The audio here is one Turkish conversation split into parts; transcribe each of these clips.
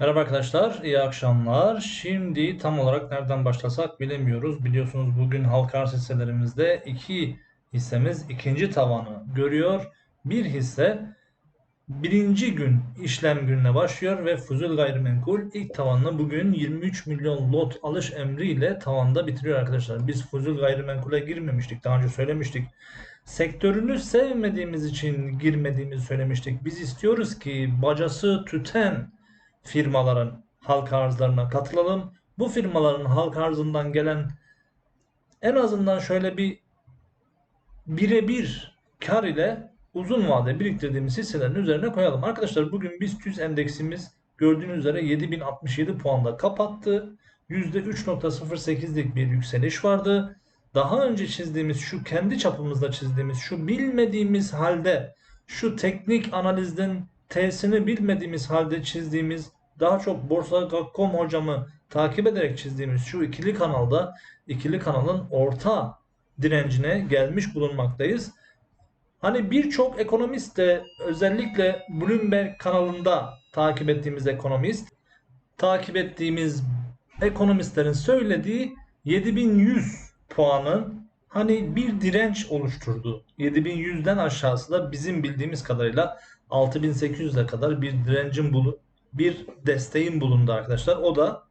Merhaba arkadaşlar, iyi akşamlar. Şimdi tam olarak nereden başlasak bilemiyoruz. Biliyorsunuz bugün halka arz hisselerimizde iki hissemiz ikinci tavanı görüyor. Bir hisse birinci gün işlem gününe başlıyor ve Fuzul Gayrimenkul ilk tavanını bugün 23 milyon lot alış emriyle tavanda bitiriyor arkadaşlar. Biz Fuzul Gayrimenkul'e girmemiştik. Daha önce söylemiştik. Sektörünü sevmediğimiz için girmediğimizi söylemiştik. Biz istiyoruz ki bacası tüten firmaların halka arzlarına katılalım. Bu firmaların halka arzından gelen en azından şöyle bir birebir kar ile uzun vade biriktirdiğimiz hisselerin üzerine koyalım. Arkadaşlar bugün BIST 100 endeksimiz gördüğünüz üzere 7067 puanda kapattı. %3.08'lik bir yükseliş vardı. Daha önce çizdiğimiz şu kendi çapımızda çizdiğimiz şu bilmediğimiz halde şu teknik analizden T'sini bilmediğimiz halde çizdiğimiz daha çok borsa.com hocamı takip ederek çizdiğimiz şu ikili kanalda ikili kanalın orta direncine gelmiş bulunmaktayız. Hani birçok ekonomist de özellikle Bloomberg kanalında takip ettiğimiz ekonomist takip ettiğimiz ekonomistlerin söylediği 7100 puanın hani bir direnç oluşturdu. 7100'den aşağısı da bizim bildiğimiz kadarıyla 6800'e kadar bir direncin bulu bir desteğin bulundu arkadaşlar. O da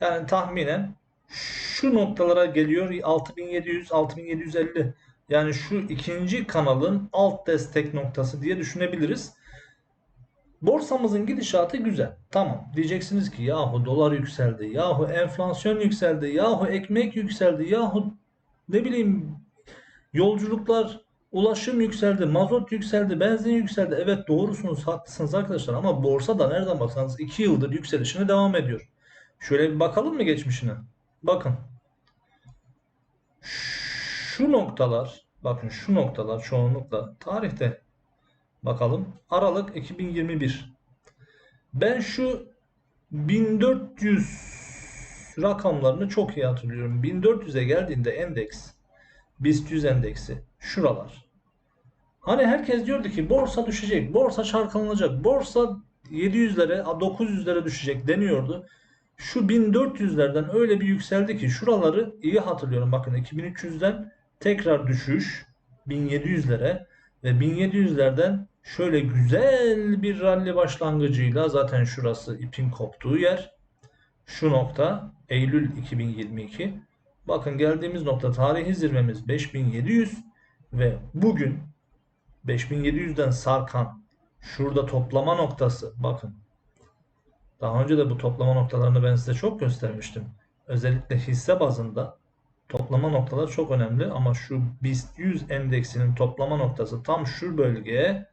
yani tahminen şu noktalara geliyor 6700 6750 yani şu ikinci kanalın alt destek noktası diye düşünebiliriz. Borsamızın gidişatı güzel. Tamam. Diyeceksiniz ki yahu dolar yükseldi. Yahu enflasyon yükseldi. Yahu ekmek yükseldi. Yahu ne bileyim yolculuklar Ulaşım yükseldi, mazot yükseldi, benzin yükseldi. Evet doğrusunuz, haklısınız arkadaşlar ama borsa da nereden baksanız 2 yıldır yükselişine devam ediyor. Şöyle bir bakalım mı geçmişine? Bakın. Şu noktalar, bakın şu noktalar çoğunlukla tarihte bakalım. Aralık 2021. Ben şu 1400 rakamlarını çok iyi hatırlıyorum. 1400'e geldiğinde endeks BIST 100 endeksi şuralar. Hani herkes diyordu ki borsa düşecek, borsa çarklanacak, borsa 700'lere, 900'lere düşecek deniyordu. Şu 1400'lerden öyle bir yükseldi ki şuraları iyi hatırlıyorum. Bakın 2300'den tekrar düşüş 1700'lere ve 1700'lerden şöyle güzel bir rally başlangıcıyla zaten şurası ipin koptuğu yer. Şu nokta Eylül 2022. Bakın geldiğimiz nokta tarihi zirvemiz 5700 ve bugün 5700'den sarkan şurada toplama noktası bakın. Daha önce de bu toplama noktalarını ben size çok göstermiştim. Özellikle hisse bazında toplama noktaları çok önemli ama şu BIST 100 endeksinin toplama noktası tam şu bölgeye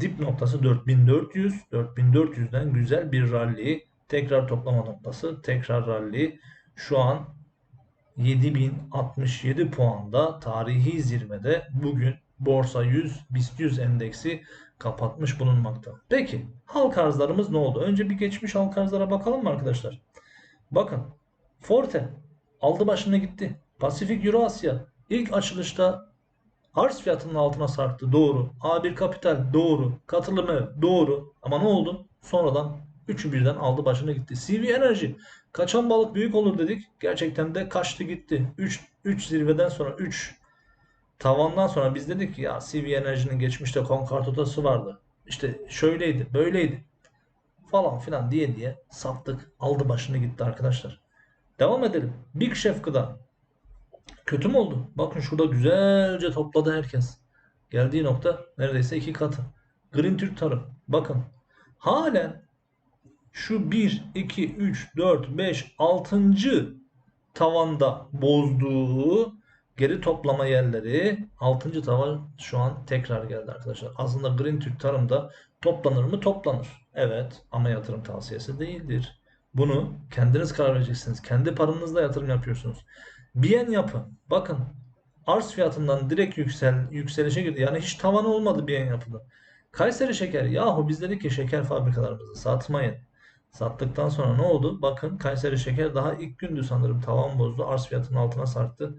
dip noktası 4400 4400'den güzel bir rally tekrar toplama noktası tekrar rally şu an 7067 puanda tarihi zirvede bugün Borsa 100 BIST 100 endeksi kapatmış bulunmakta. Peki halk arzlarımız ne oldu? Önce bir geçmiş halk arzlara bakalım mı arkadaşlar? Bakın Forte aldı başını gitti. Pasifik Euro Asya ilk açılışta arz fiyatının altına sarktı. Doğru. A1 Kapital doğru. Katılımı doğru. Ama ne oldu? Sonradan üçü birden aldı başını gitti. CV Enerji kaçan balık büyük olur dedik. Gerçekten de kaçtı gitti. 3 3 zirveden sonra 3 tavandan sonra biz dedik ki ya CV Enerji'nin geçmişte konkartotası vardı. İşte şöyleydi, böyleydi falan filan diye diye sattık. Aldı başını gitti arkadaşlar. Devam edelim. Big Chef gıda. Kötü mü oldu? Bakın şurada güzelce topladı herkes. Geldiği nokta neredeyse iki katı. Green Türk Tarım. Bakın. Halen şu 1, 2, 3, 4, 5, 6. tavanda bozduğu geri toplama yerleri 6. tavan şu an tekrar geldi arkadaşlar. Aslında Green Türk tarımda toplanır mı? Toplanır. Evet ama yatırım tavsiyesi değildir. Bunu kendiniz karar vereceksiniz. Kendi paranızla yatırım yapıyorsunuz. Biyen yapın. Bakın arz fiyatından direkt yüksel, yükselişe girdi. Yani hiç tavanı olmadı Biyen yapıda. Kayseri şeker. Yahu biz dedik ki şeker fabrikalarımızı satmayın. Sattıktan sonra ne oldu? Bakın Kayseri şeker daha ilk gündü sanırım tavan bozdu. Arz fiyatının altına sarktı.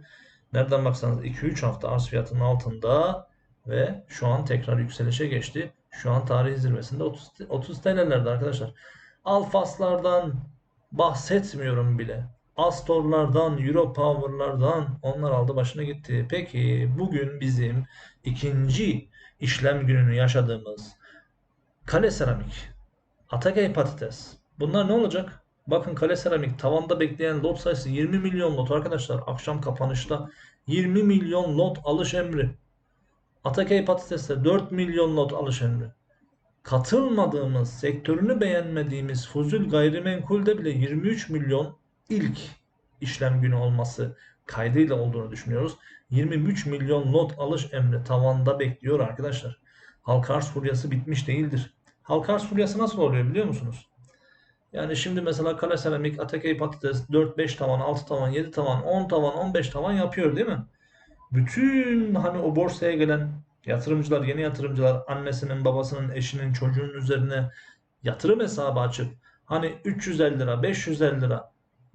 Nereden baksanız 2-3 hafta arz fiyatının altında ve şu an tekrar yükselişe geçti. Şu an tarih zirvesinde 30, 30 TL'lerde arkadaşlar. Alfaslardan bahsetmiyorum bile. Astorlardan, Europower'lardan onlar aldı başına gitti. Peki bugün bizim ikinci işlem gününü yaşadığımız kale seramik, Atakey patates. Bunlar ne olacak? Bakın kale seramik tavanda bekleyen lot sayısı 20 milyon lot arkadaşlar. Akşam kapanışta 20 milyon lot alış emri. Atakey patateste 4 milyon lot alış emri. Katılmadığımız, sektörünü beğenmediğimiz Fuzul gayrimenkulde bile 23 milyon ilk işlem günü olması kaydıyla olduğunu düşünüyoruz. 23 milyon lot alış emri tavanda bekliyor arkadaşlar. Halk arz furyası bitmiş değildir. Halk arz furyası nasıl oluyor biliyor musunuz? Yani şimdi mesela kale seramik, Atakey patates 4-5 tavan, 6 tavan, 7 tavan, 10 tavan, 15 tavan yapıyor değil mi? Bütün hani o borsaya gelen yatırımcılar, yeni yatırımcılar annesinin, babasının, eşinin, çocuğun üzerine yatırım hesabı açıp hani 350 lira, 550 lira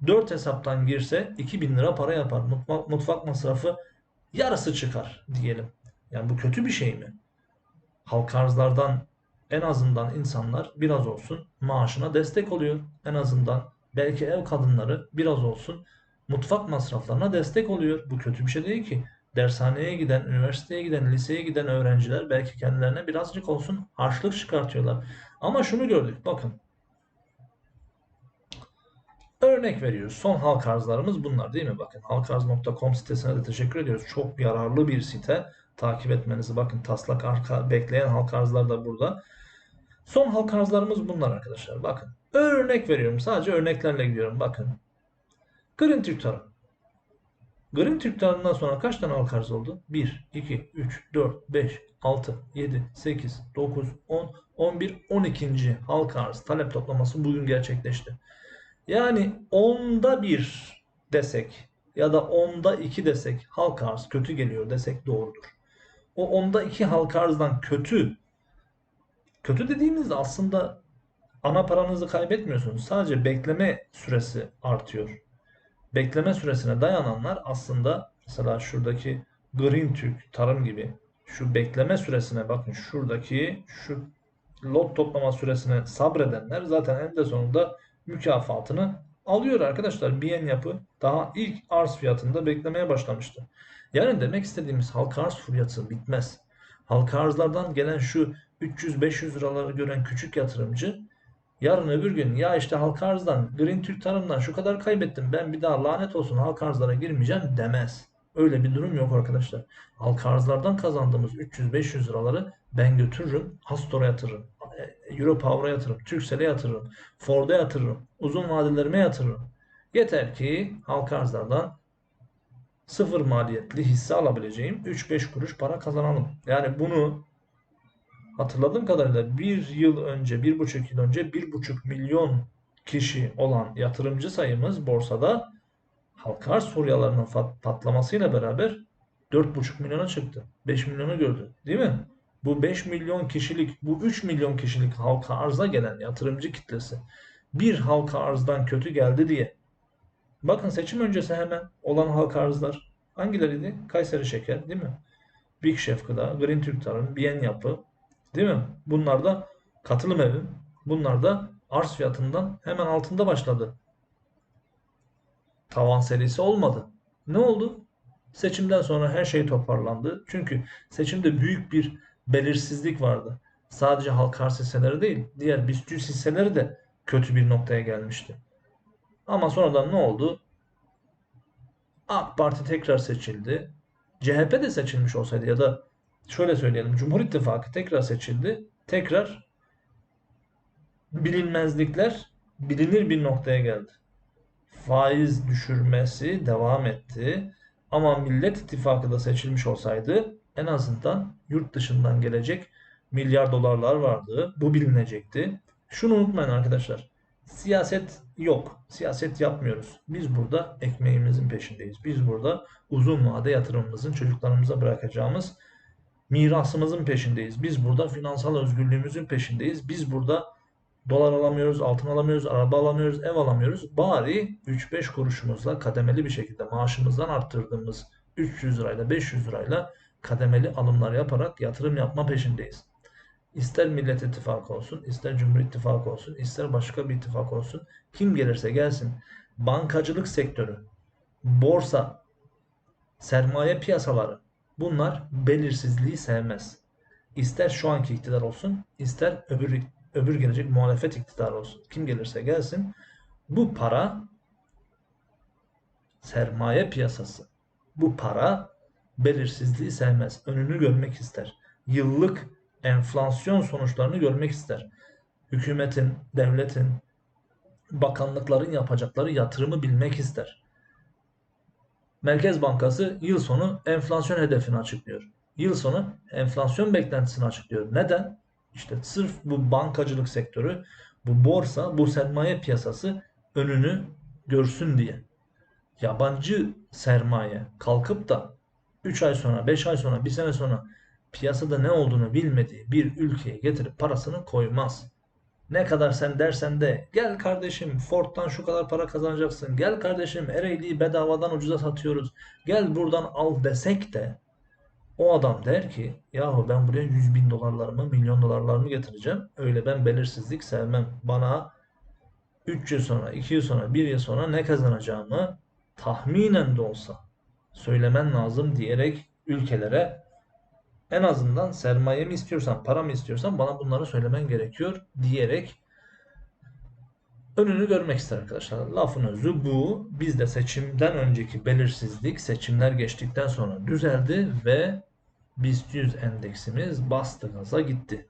4 hesaptan girse 2000 lira para yapar. Mutfak, mutfak masrafı yarısı çıkar diyelim. Yani bu kötü bir şey mi? Halk arzlardan en azından insanlar biraz olsun maaşına destek oluyor. En azından belki ev kadınları biraz olsun mutfak masraflarına destek oluyor. Bu kötü bir şey değil ki. Dershaneye giden, üniversiteye giden, liseye giden öğrenciler belki kendilerine birazcık olsun harçlık çıkartıyorlar. Ama şunu gördük bakın. Örnek veriyoruz. Son halk arzlarımız bunlar değil mi? Bakın halkarz.com sitesine de teşekkür ediyoruz. Çok yararlı bir site. Takip etmenizi bakın taslak arka bekleyen halk arzlar da burada. Son halk arzlarımız bunlar arkadaşlar. Bakın. Örnek veriyorum. Sadece örneklerle gidiyorum. Bakın. Green Türk Tarım. Green Türk Tarım'dan sonra kaç tane halk arz oldu? 1, 2, 3, 4, 5, 6, 7, 8, 9, 10, 11, 12. halk arz talep toplaması bugün gerçekleşti. Yani onda bir desek ya da onda iki desek halk arz kötü geliyor desek doğrudur. O onda iki halk arzdan kötü kötü dediğimizde aslında ana paranızı kaybetmiyorsunuz. Sadece bekleme süresi artıyor. Bekleme süresine dayananlar aslında mesela şuradaki Green Türk tarım gibi şu bekleme süresine bakın şuradaki şu lot toplama süresine sabredenler zaten en de sonunda mükafatını alıyor arkadaşlar. Biyen yapı daha ilk arz fiyatında beklemeye başlamıştı. Yani demek istediğimiz halka arz fiyatı bitmez. Halka arzlardan gelen şu 300-500 liraları gören küçük yatırımcı yarın öbür gün ya işte halka arzdan Green Türk tarımdan şu kadar kaybettim ben bir daha lanet olsun halka arzlara girmeyeceğim demez. Öyle bir durum yok arkadaşlar. Halka arzlardan kazandığımız 300-500 liraları ben götürürüm, Astor'a yatırırım, Europower'a yatırırım, Turkcell'e yatırırım, Ford'a yatırırım, uzun vadelerime yatırırım. Yeter ki halka arzlardan sıfır maliyetli hisse alabileceğim 3-5 kuruş para kazanalım. Yani bunu hatırladığım kadarıyla bir yıl önce, bir buçuk yıl önce bir buçuk milyon kişi olan yatırımcı sayımız borsada halka arz furyalarının patlamasıyla beraber 4,5 milyona çıktı. 5 milyonu gördü. Değil mi? Bu 5 milyon kişilik, bu 3 milyon kişilik halka arza gelen yatırımcı kitlesi bir halka arzdan kötü geldi diye. Bakın seçim öncesi hemen olan halka arzlar hangileriydi? Kayseri Şeker değil mi? Big Chef Gıda, Green Türk Tarım, Biyen Yapı değil mi? Bunlar da katılım evi. Bunlar da arz fiyatından hemen altında başladı. Tavan serisi olmadı. Ne oldu? Seçimden sonra her şey toparlandı. Çünkü seçimde büyük bir belirsizlik vardı. Sadece halka arz hisseleri değil, diğer BIST hisseleri de kötü bir noktaya gelmişti. Ama sonradan ne oldu? AK Parti tekrar seçildi. CHP de seçilmiş olsaydı ya da şöyle söyleyelim Cumhur İttifakı tekrar seçildi. Tekrar bilinmezlikler bilinir bir noktaya geldi. Faiz düşürmesi devam etti. Ama Millet İttifakı da seçilmiş olsaydı en azından yurt dışından gelecek milyar dolarlar vardı. Bu bilinecekti. Şunu unutmayın arkadaşlar. Siyaset yok. Siyaset yapmıyoruz. Biz burada ekmeğimizin peşindeyiz. Biz burada uzun vade yatırımımızın çocuklarımıza bırakacağımız mirasımızın peşindeyiz. Biz burada finansal özgürlüğümüzün peşindeyiz. Biz burada dolar alamıyoruz, altın alamıyoruz, araba alamıyoruz, ev alamıyoruz. Bari 3-5 kuruşumuzla kademeli bir şekilde maaşımızdan arttırdığımız 300 lirayla 500 lirayla kademeli alımlar yaparak yatırım yapma peşindeyiz. İster Millet İttifakı olsun, ister Cumhur İttifakı olsun, ister başka bir ittifak olsun, kim gelirse gelsin, bankacılık sektörü, borsa, sermaye piyasaları bunlar belirsizliği sevmez. İster şu anki iktidar olsun, ister öbür öbür gelecek muhalefet iktidarı olsun. Kim gelirse gelsin bu para sermaye piyasası. Bu para belirsizliği sevmez. Önünü görmek ister. Yıllık enflasyon sonuçlarını görmek ister. Hükümetin, devletin, bakanlıkların yapacakları yatırımı bilmek ister. Merkez Bankası yıl sonu enflasyon hedefini açıklıyor. Yıl sonu enflasyon beklentisini açıklıyor. Neden? İşte sırf bu bankacılık sektörü, bu borsa, bu sermaye piyasası önünü görsün diye. Yabancı sermaye kalkıp da 3 ay sonra, 5 ay sonra, 1 sene sonra piyasada ne olduğunu bilmediği bir ülkeye getirip parasını koymaz. Ne kadar sen dersen de gel kardeşim Ford'dan şu kadar para kazanacaksın. Gel kardeşim Ereğli'yi bedavadan ucuza satıyoruz. Gel buradan al desek de o adam der ki yahu ben buraya 100 bin dolarlarımı milyon dolarlarımı getireceğim. Öyle ben belirsizlik sevmem. Bana 3 yıl sonra 2 yıl sonra 1 yıl sonra ne kazanacağımı tahminen de olsa söylemen lazım diyerek ülkelere en azından sermaye mi istiyorsan, para mı istiyorsan bana bunları söylemen gerekiyor diyerek önünü görmek ister arkadaşlar. Lafın özü bu. Bizde seçimden önceki belirsizlik seçimler geçtikten sonra düzeldi ve BIST 100 endeksimiz bastı gitti.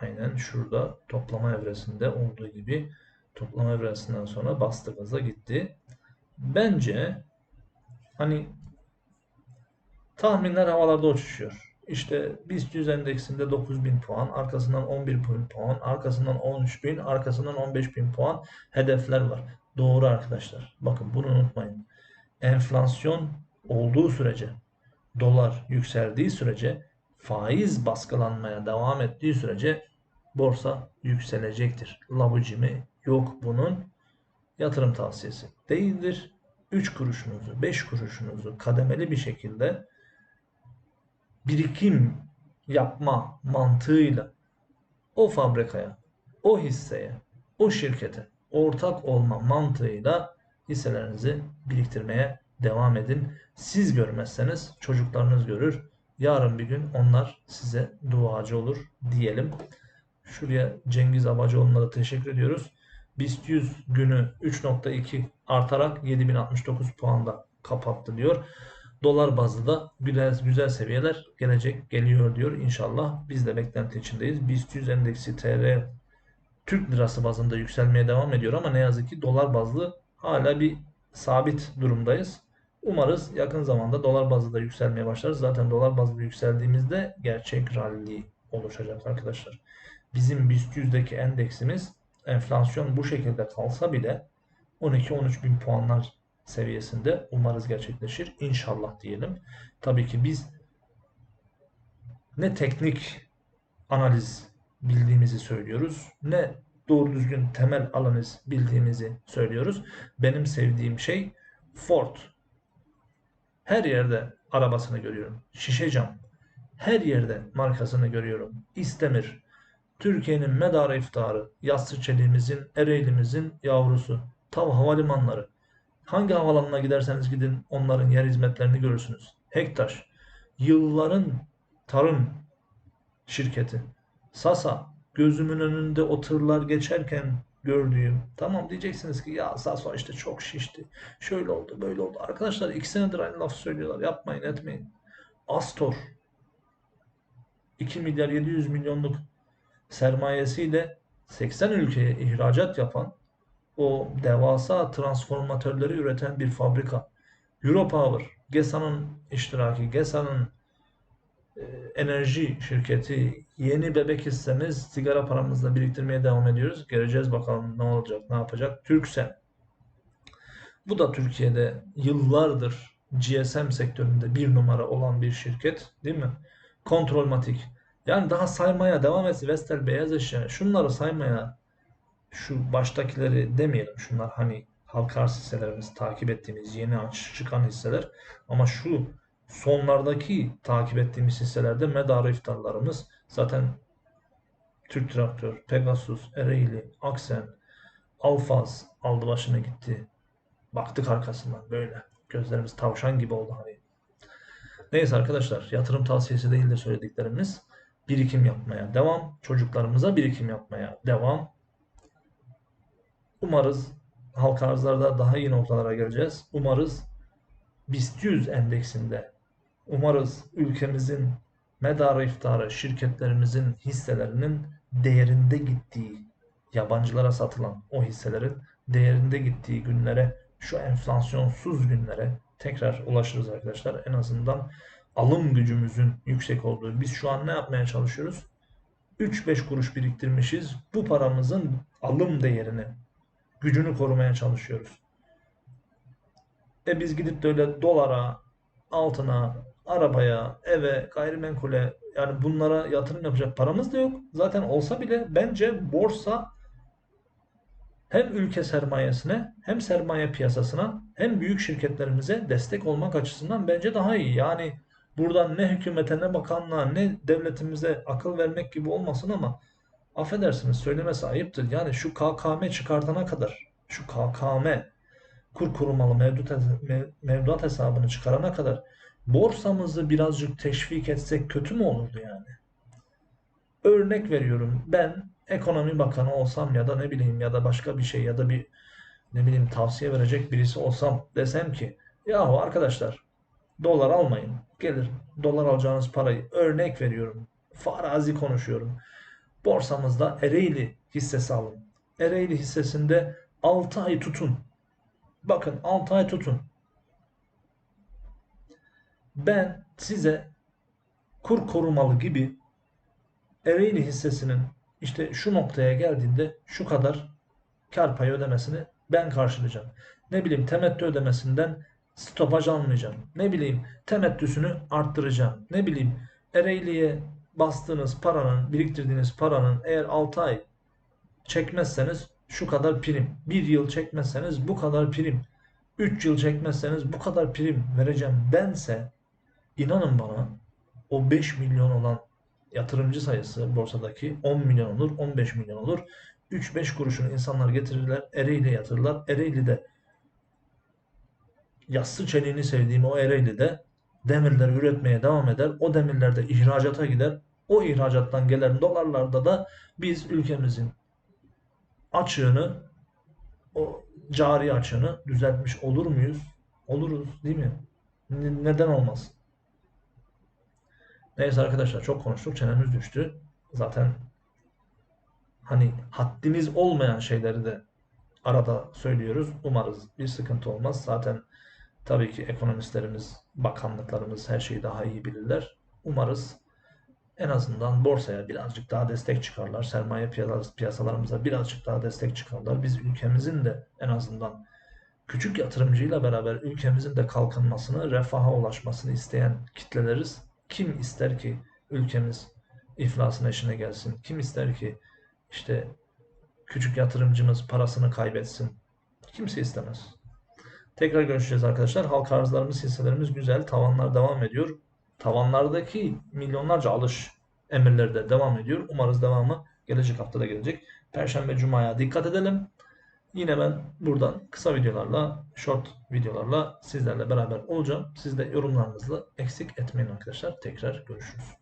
Aynen şurada toplama evresinde olduğu gibi toplama evresinden sonra bastı gitti. Bence hani tahminler havalarda uçuşuyor. İşte BIST 100 endeksinde 9000 puan, arkasından 11.000 puan, arkasından 13.000, arkasından 15.000 puan hedefler var. Doğru arkadaşlar. Bakın bunu unutmayın. Enflasyon olduğu sürece, dolar yükseldiği sürece, faiz baskılanmaya devam ettiği sürece borsa yükselecektir. Labucimi yok bunun. Yatırım tavsiyesi değildir. 3 kuruşunuzu, 5 kuruşunuzu kademeli bir şekilde birikim yapma mantığıyla o fabrikaya, o hisseye, o şirkete ortak olma mantığıyla hisselerinizi biriktirmeye devam edin. Siz görmezseniz çocuklarınız görür. Yarın bir gün onlar size duacı olur diyelim. Şuraya Cengiz Abacıoğlu'na da teşekkür ediyoruz. BIST 100 günü 3.2 artarak 7069 puanda kapattı diyor. Dolar bazlı da güzel, güzel seviyeler gelecek geliyor diyor inşallah. Biz de beklenti içindeyiz. BIST 100 endeksi TL Türk lirası bazında yükselmeye devam ediyor ama ne yazık ki dolar bazlı hala bir sabit durumdayız. Umarız yakın zamanda dolar bazlı da yükselmeye başlarız. Zaten dolar bazlı yükseldiğimizde gerçek rally oluşacak arkadaşlar. Bizim BIST 100'deki endeksimiz enflasyon bu şekilde kalsa bile 12-13 bin puanlar seviyesinde umarız gerçekleşir. İnşallah diyelim. Tabii ki biz ne teknik analiz bildiğimizi söylüyoruz ne doğru düzgün temel analiz bildiğimizi söylüyoruz. Benim sevdiğim şey Ford. Her yerde arabasını görüyorum. Şişe cam. Her yerde markasını görüyorum. İstemir. Türkiye'nin medarı iftarı, yassı çeliğimizin, Ereğli'mizin yavrusu, Tav havalimanları. Hangi havalanına giderseniz gidin onların yer hizmetlerini görürsünüz. Hektaş, yılların tarım şirketi. Sasa, gözümün önünde o tırlar geçerken gördüğüm. Tamam diyeceksiniz ki ya Sasa işte çok şişti. Şöyle oldu, böyle oldu. Arkadaşlar iki senedir aynı laf söylüyorlar. Yapmayın, etmeyin. Astor 2 milyar 700 milyonluk sermayesiyle 80 ülkeye ihracat yapan o devasa transformatörleri üreten bir fabrika. Europower, GESA'nın iştiraki, GESA'nın e, enerji şirketi yeni bebek hissemiz sigara paramızla biriktirmeye devam ediyoruz. Göreceğiz bakalım ne olacak, ne yapacak. Türksel. Bu da Türkiye'de yıllardır GSM sektöründe bir numara olan bir şirket değil mi? Kontrolmatik. Yani daha saymaya devam etsin. Vestel beyaz eşya. Şunları saymaya şu baştakileri demeyelim. Şunlar hani halka arz hisselerimiz takip ettiğimiz yeni aç çıkan hisseler. Ama şu sonlardaki takip ettiğimiz hisselerde medarı iftarlarımız zaten Türk Traktör, Pegasus, Ereğli, Aksen, Alfaz aldı başını gitti. Baktık arkasından böyle. Gözlerimiz tavşan gibi oldu hani. Neyse arkadaşlar yatırım tavsiyesi değil de söylediklerimiz. Birikim yapmaya devam. Çocuklarımıza birikim yapmaya devam. Umarız halka arzlarda daha iyi noktalara geleceğiz. Umarız BIST 100 endeksinde umarız ülkemizin medarı iftarı şirketlerimizin hisselerinin değerinde gittiği yabancılara satılan o hisselerin değerinde gittiği günlere şu enflasyonsuz günlere tekrar ulaşırız arkadaşlar. En azından alım gücümüzün yüksek olduğu. Biz şu an ne yapmaya çalışıyoruz? 3-5 kuruş biriktirmişiz. Bu paramızın alım değerini, gücünü korumaya çalışıyoruz. E biz gidip de öyle dolara, altına, arabaya, eve, gayrimenkule yani bunlara yatırım yapacak paramız da yok. Zaten olsa bile bence borsa hem ülke sermayesine hem sermaye piyasasına hem büyük şirketlerimize destek olmak açısından bence daha iyi. Yani buradan ne hükümete ne bakanlığa ne devletimize akıl vermek gibi olmasın ama affedersiniz söylemesi ayıptır. Yani şu KKM çıkartana kadar şu KKM kur korumalı mevduat, mevduat hesabını çıkarana kadar borsamızı birazcık teşvik etsek kötü mü olurdu yani? Örnek veriyorum ben ekonomi bakanı olsam ya da ne bileyim ya da başka bir şey ya da bir ne bileyim tavsiye verecek birisi olsam desem ki yahu arkadaşlar dolar almayın. Gelir dolar alacağınız parayı örnek veriyorum. Farazi konuşuyorum. Borsamızda Ereğli hissesi alın. Ereğli hissesinde 6 ay tutun. Bakın 6 ay tutun. Ben size kur korumalı gibi Ereğli hissesinin işte şu noktaya geldiğinde şu kadar kar payı ödemesini ben karşılayacağım. Ne bileyim temettü ödemesinden stopaj almayacağım. Ne bileyim temettüsünü arttıracağım. Ne bileyim Ereğli'ye bastığınız paranın, biriktirdiğiniz paranın eğer 6 ay çekmezseniz şu kadar prim. 1 yıl çekmezseniz bu kadar prim. 3 yıl çekmezseniz bu kadar prim vereceğim dense inanın bana o 5 milyon olan yatırımcı sayısı borsadaki 10 milyon olur, 15 milyon olur. 3-5 kuruşunu insanlar getirirler, Ereğli'ye yatırırlar. Ereğli'de yassı çeliğini sevdiğim o Ereğli'de demirler üretmeye devam eder. O demirler de ihracata gider. O ihracattan gelen dolarlarda da biz ülkemizin açığını o cari açığını düzeltmiş olur muyuz? Oluruz değil mi? Neden olmaz? Neyse arkadaşlar çok konuştuk. Çenemiz düştü. Zaten hani haddimiz olmayan şeyleri de arada söylüyoruz. Umarız bir sıkıntı olmaz. Zaten tabii ki ekonomistlerimiz, bakanlıklarımız her şeyi daha iyi bilirler. Umarız en azından borsaya birazcık daha destek çıkarlar. Sermaye piyasalarımıza birazcık daha destek çıkarlar. Biz ülkemizin de en azından küçük yatırımcıyla beraber ülkemizin de kalkınmasını, refaha ulaşmasını isteyen kitleleriz. Kim ister ki ülkemiz iflasın eşine gelsin? Kim ister ki işte küçük yatırımcımız parasını kaybetsin? Kimse istemez. Tekrar görüşeceğiz arkadaşlar. Halka arzlarımız, hisselerimiz güzel. Tavanlar devam ediyor. Tavanlardaki milyonlarca alış emirleri de devam ediyor. Umarız devamı gelecek haftada gelecek. Perşembe, Cuma'ya dikkat edelim. Yine ben buradan kısa videolarla, short videolarla sizlerle beraber olacağım. Siz de yorumlarınızla eksik etmeyin arkadaşlar. Tekrar görüşürüz.